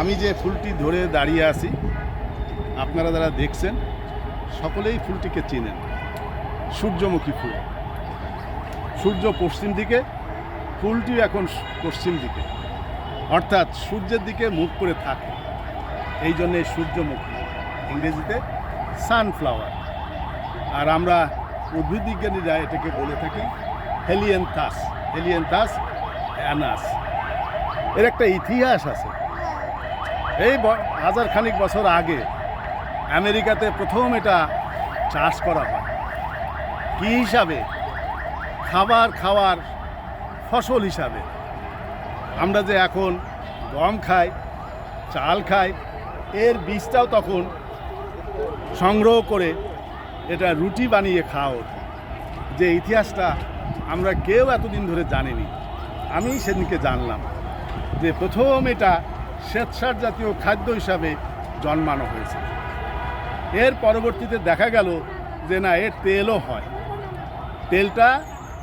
আমি যে ফুলটি ধরে দাঁড়িয়ে আছি, আপনারা যারা দেখছেন, সকলেই ফুলটিকে চেনেন। সূর্যমুখী ফুল। সূর্য পশ্চিম দিকে ফুলটি এখন পশ্চিম দিকে। অর্থাৎ সূর্যের দিকে মুখ করে থাকে। এই জন্যে সূর্যমুখী। ইংরেজিতে সানফ্লাওয়ার আর আমরা উদ্ভিদ বিজ্ঞানীরা এটাকে বলে থাকি হেলিয়েন তাস হেলিয়েন তাস অ্যানাস এর একটা ইতিহাস আছে। এই হাজার খানিক বছর আগে আমেরিকাতে প্রথম এটা চাষ করা হয়। কী হিসাবে? খাবার খাওয়ার ফসল হিসাবে। আমরা যে এখন গম খাই, চাল খাই, এর বীজটাও তখন সংগ্রহ করে এটা রুটি বানিয়ে খাওয়া যে ইতিহাসটা আমরা কেউ এতদিন ধরে জানিনি। আমি সেদিনকে জানলাম যে প্রথম এটা শ্বেতসার জাতীয় খাদ্য হিসাবে জন্মানো হয়েছে। এর পরবর্তীতে দেখা গেল যে না, এর তেলও হয়। তেলটা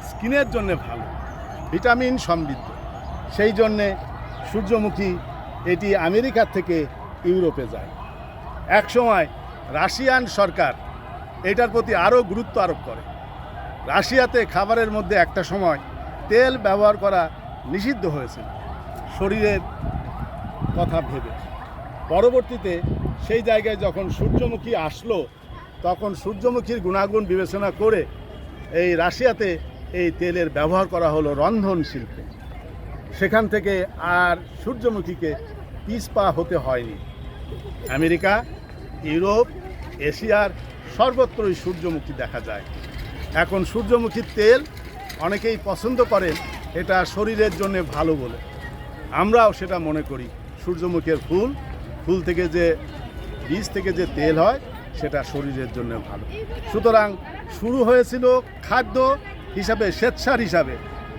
স্কিনের জন্য ভালো, ভিটামিন সমৃদ্ধ। সেই জন্যে সূর্যমুখী এটি আমেরিকার থেকে ইউরোপে যায়। একসময় রাশিয়ান সরকার এটার প্রতি আরও গুরুত্ব আরোপ করে। রাশিয়াতে খাবারের মধ্যে একটা সময় তেল ব্যবহার করা নিষিদ্ধ হয়েছিল। শরীরের কথা ভেবে। পরবর্তীতে সেই জায়গায় যখন সূর্যমুখী আসলো, তখন সূর্যমুখীর গুণাগুণ বিবেচনা করে এই রাশিয়াতে এই তেলের ব্যবহার করা হলো রন্ধন শিল্পে। সেখান থেকে আর সূর্যমুখীকে পিছপা হতে হয়নি। আমেরিকা, ইউরোপ, এশিয়ার সর্বত্রই সূর্যমুখী দেখা যায়। এখন সূর্যমুখীর তেল অনেকেই পছন্দ করেন, এটা শরীরের জন্য ভালো বলে। আমরাও সেটা মনে করি। সূর্যমুখীর ফুল ফুল থেকে যে বীজ থেকে যে তেল হয়, সেটা শরীরের জন্য ভালো। সুতরাং শুরু হয়েছিল খাদ্য হিসাবে শ্বেতসার হিসাবে।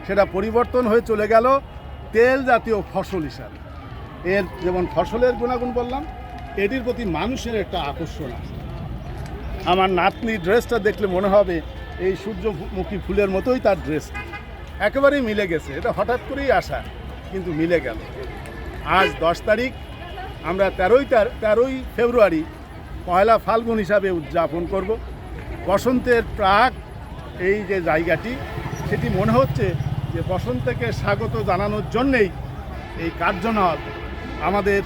সেটা পরিবর্তন হয়ে চলে গেল তেল জাতীয় ফসল হিসাবে। এর যেমন ফসলের গুণাগুণ বললাম, এটির প্রতি মানুষের একটা আকর্ষণ আছে। আমার নাতনি ড্রেসটা দেখলে মনে হবে, এই সূর্যমুখী ফুলের মতোই তার ড্রেস একেবারেই মিলে গেছে, এটা হঠাৎ করেই আসা, কিন্তু মিলে গেল। আজ দশ তারিখ, আমরা তেরোই তার- তেরোই ফেব্রুয়ারি পয়লা ফাল্গুন হিসাবে উদযাপন করব। বসন্তের প্রাক এই যে জায়গাটি, সেটি মনে হচ্ছে যে বসন্তকে স্বাগত জানানোর জন্যেই এই কার্যনল আমাদের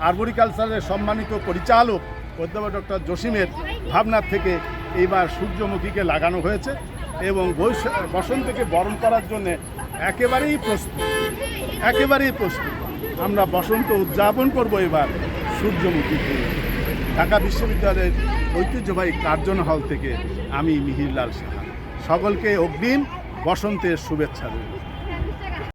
আরবরিকালচারের সম্মানিত পরিচালক অধ্যাপক ডক্টর জসিমের ভাবনার থেকে এইবার সূর্যমুখীকে লাগানো হয়েছে এবং বসন্তকে বরণ করার জন্যে একেবারেই প্রস্তুত একেবারেই প্রস্তুত। আমরা বসন্ত উদযাপন করব এবার সূর্যমুখী ফুল। ঢাকা বিশ্ববিদ্যালয়ের ঐতিহ্যবাহী কার্জন হল থেকে আমি মিহিরলাল সাহা। সকলকে অগ্রিম বসন্তের শুভেচ্ছা রইল।